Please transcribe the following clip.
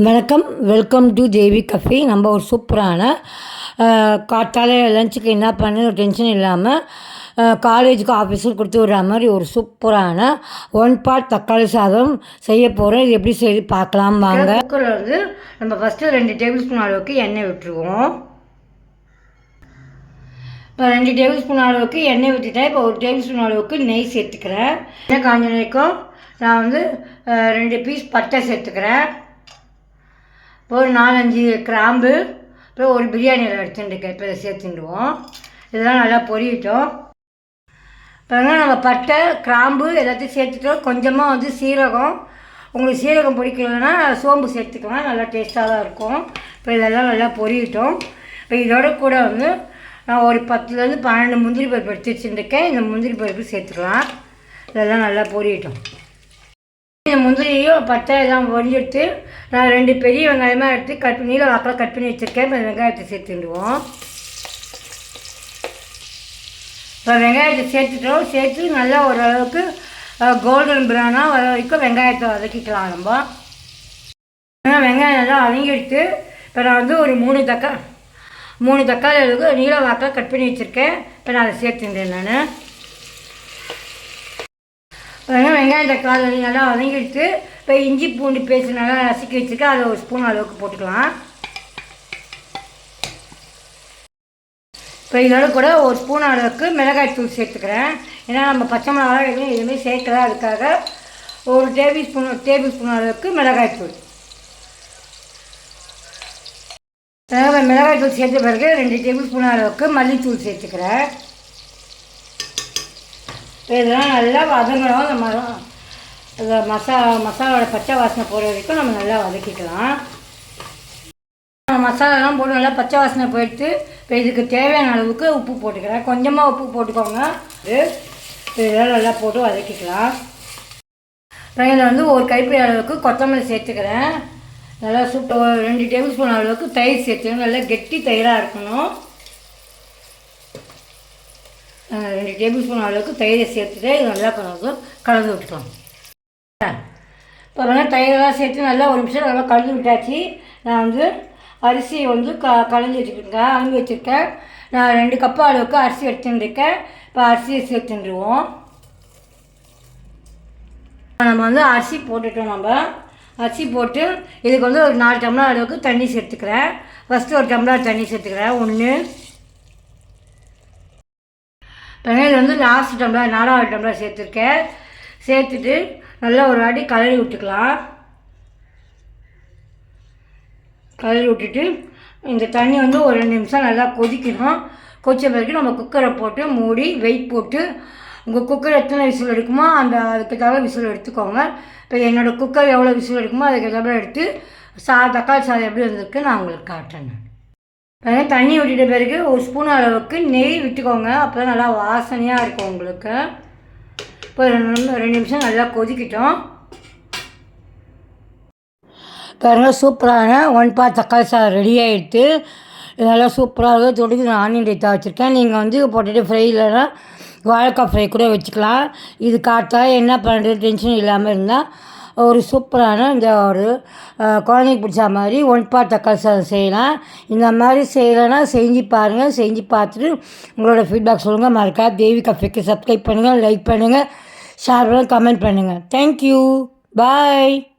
வணக்கம். Welcome to Devi Kafi நம்ம ஒரு சூப்பரான காத்தால லஞ்சுக்கு என்ன பண்ணு டென்ஷன் இல்லாமல் காலேஜுக்கு ஆஃபீஸுக்கு கொடுத்து விடுற மாதிரி ஒரு சூப்பரான ஒன் பார்ட் தக்காளி சாதம் செய்ய போகிறோம் இது எப்படி செய்து பார்க்கலாம் வாங்க. குக்கரில் வந்து நம்ம ஃபஸ்ட்டு ரெண்டு டேபிள் ஸ்பூன் அளவுக்கு எண்ணெய் விட்டுருவோம். இப்போ ரெண்டு டேபிள் ஸ்பூன் அளவுக்கு எண்ணெய் விட்டுட்டேன். இப்போ ஒரு டேபிள் ஸ்பூன் அளவுக்கு நெய் சேர்த்துக்கிறேன். எண்ணெய் காஞ்ச நெய்க்கும் நான் வந்து ரெண்டு பீஸ் பட்டை சேர்த்துக்கிறேன். ஒரு நாலஞ்சு கிராம்பு அப்புறம் ஒரு பிரியாணி இலை எடுத்துட்டுருக்கேன் இப்போ இதை சேர்த்துடுவோம் இதெல்லாம் நல்லா பொரியட்டும். இப்போ நம்ம பட்டை கிராம்பு எல்லாத்தையும் சேர்த்துட்டோம். கொஞ்சமாக வந்து சீரகம். உங்களுக்கு சீரகம் பிடிக்கலன்னா சோம்பு சேர்த்துக்கலாம். நல்லா டேஸ்ட்டாக தான் இருக்கும். இப்போ இதெல்லாம் நல்லா பொரியட்டும். இப்போ இதோட கூட வந்து நான் ஒரு பத்துலேருந்து பன்னெண்டு முந்திரி பருப்பு எடுத்து வச்சுருக்கேன் இந்த முந்திரி பருப்பு சேர்த்துக்கலாம். இதெல்லாம் நல்லா பொரியட்டும். இந்த முந்திரியும் பட்டை எல்லாம் பொரிஞ்செடுத்து நான் ரெண்டு பெரிய வெங்காயமாக எடுத்து கட் பண்ணி நீல வாக்கில் கட் பண்ணி வச்சுருக்கேன். இப்போ வெங்காயத்தை சேர்த்துடுவோம் இப்போ வெங்காயத்தை சேர்த்துட்டோம். சேர்த்து நல்லா ஓரளவுக்கு கோல்டன் ப்ரௌனாக வர வரைக்கும் வெங்காயத்தை வதக்கிக்கலாம் நம்ம. வெங்காயம் நல்லா வதங்கிடுத்து இப்போ நான் வந்து ஒரு மூணு தக்கா மூணு தக்காளி அளவுக்கு நீல வாக்கில் கட் பண்ணி வச்சுருக்கேன். இப்போ நான் அதை சேர்த்துட்டேன் நான். வெங்காயம் வெங்காயம் தக்காளி நல்லா வதங்கிட்டு இப்போ இஞ்சி பூண்டு பேஸ்ட் நல்லா நசுக்கி வச்சுருக்கேன் அதை ஒரு ஸ்பூன் அளவுக்கு போட்டுக்கலாம். இப்போ இதோட கூட ஒரு ஸ்பூன் அளவுக்கு மிளகாய் தூள் சேர்த்துக்கிறேன். ஏன்னா நம்ம பச்சை மிளகாய் எதுவும் எதுவுமே சேர்க்கல அதுக்காக ஒரு டேபிள் ஸ்பூன் டேபிள் ஸ்பூன் அளவுக்கு மிளகாய் தூள். மிளகாய் மிளகாய் தூள் சேர்த்த பிறகு ரெண்டு டேபிள் ஸ்பூன் அளவுக்கு மல்லித்தூள் சேர்த்துக்கிறேன். இதெல்லாம் நல்லா வதங்கணும். நம்ம இந்த மசா மசாலாவோட பச்சை வாசனை போகிற வரைக்கும் நம்ம நல்லா வதக்கிக்கலாம். மசாலாலாம் போட்டு நல்லா பச்சை வாசனை போயிட்டு இப்போ இதுக்கு தேவையான அளவுக்கு உப்பு போட்டுக்கிறேன். கொஞ்சமாக உப்பு போட்டுக்கோங்க. இதெல்லாம் நல்லா போட்டு வதக்கிக்கலாம். அப்புறம் இதில் வந்து ஒரு கைப்பிடி அளவுக்கு கொத்தமல்லி சேர்த்துக்கிறேன். நல்லா சூப்பர் ஒரு ரெண்டு டேபிள் ஸ்பூன் அளவுக்கு தயிர் சேர்த்துக்கணும். நல்லா கெட்டி தயிராக இருக்கணும். ரெண்டு டேபிள் ஸ்பூன் அளவுக்கு தயிரை சேர்த்துட்டு இது நல்லா கலந்து கலந்து விட்டுக்கலாம். இப்போ தயிரெல்லாம் சேர்த்து நல்லா ஒரு நிமிஷம் நல்லா கலந்து விட்டாச்சு. நான் வந்து அரிசியை வந்து க கலந்து வச்சுருக்கேங்க அலம்பி வச்சுருக்கேன். நான் ரெண்டு கப்பு அளவுக்கு அரிசி எடுத்துட்டுருக்கேன் இப்போ அரிசியை சேர்த்துருவோம். நம்ம வந்து அரிசி போட்டுட்டோம் நம்ம. அரிசி போட்டு இதுக்கு வந்து ஒரு நாலு டம்ளர் அளவுக்கு தண்ணி சேர்த்துக்கிறேன். ஃபஸ்ட்டு ஒரு டம்ளர் தண்ணி சேர்த்துக்கிறேன். ஒன்று வெங்காயம் வந்து லாஸ்ட் டம்ளர் நாலாவது டம்ளர் சேர்த்துருக்கேன் சேர்த்துட்டு நல்லா ஒரு வாட்டி கலரி விட்டுக்கலாம். கலரி விட்டுட்டு இந்த தண்ணி வந்து ஒரு ரெண்டு நிமிஷம் நல்லா கொதிக்கணும். கொதிச்ச பிறகு நம்ம குக்கரை போட்டு மூடி வெயிட் போட்டு உங்கள் குக்கர் எத்தனை விசில் எடுக்குமோ அந்த அதுக்கு தவிர விசில் எடுத்துக்கோங்க. இப்போ என்னோடய குக்கர் எவ்வளோ விசில் எடுக்குமோ அதுக்கு தவிர எடுத்து சா தக்காளி சாதம் எப்படி வந்திருக்கு நான் உங்களுக்கு காட்டுறேன். நான் தண்ணி விட்டுட்ட பிறகு ஒரு ஸ்பூன் அளவுக்கு நெய் விட்டுக்கோங்க. அப்போ தான் நல்லா வாசனையாக இருக்கும் உங்களுக்கு. இப்போ ரெண்டு ரெண்டு நிமிஷம் நல்லா கொதிக்கிட்டோம். பாருங்க சூப்பரான ஒன் பாட் தக்காளி சாதம் ரெடி ஆகிடுத்து இது நல்லா சூப்பராக இருக்குது தொடுக்கு நான் ஆனியன் ரைத்தா வச்சுருக்கேன். நீங்கள் வந்து பொட்டேட்டோ ஃப்ரை இல்லைன்னா வாழைக்காய் ஃப்ரை கூட வச்சுக்கலாம். இது காட்டால் என்ன பண்ணுறது டென்ஷன் இல்லாமல் இருந்தால் ஒரு சூப்பரான இந்த ஒரு குழந்தைக்கு பிடிச்ச மாதிரி ஒன் பாட் தக்காளி சாதம் செய்யலாம். இந்த மாதிரி செய்யலைன்னா செஞ்சு பாருங்கள் செஞ்சு பார்த்துட்டு உங்களோட ஃபீட்பேக் சொல்லுங்கள் மறக்கா தேவி கஃபேக்கு சப்ஸ்கிரைப் பண்ணுங்கள் லைக் பண்ணுங்கள் ஷேர் பண்ணுங்கள் கமெண்ட் பண்ணுங்கள் தேங்க்யூ பாய்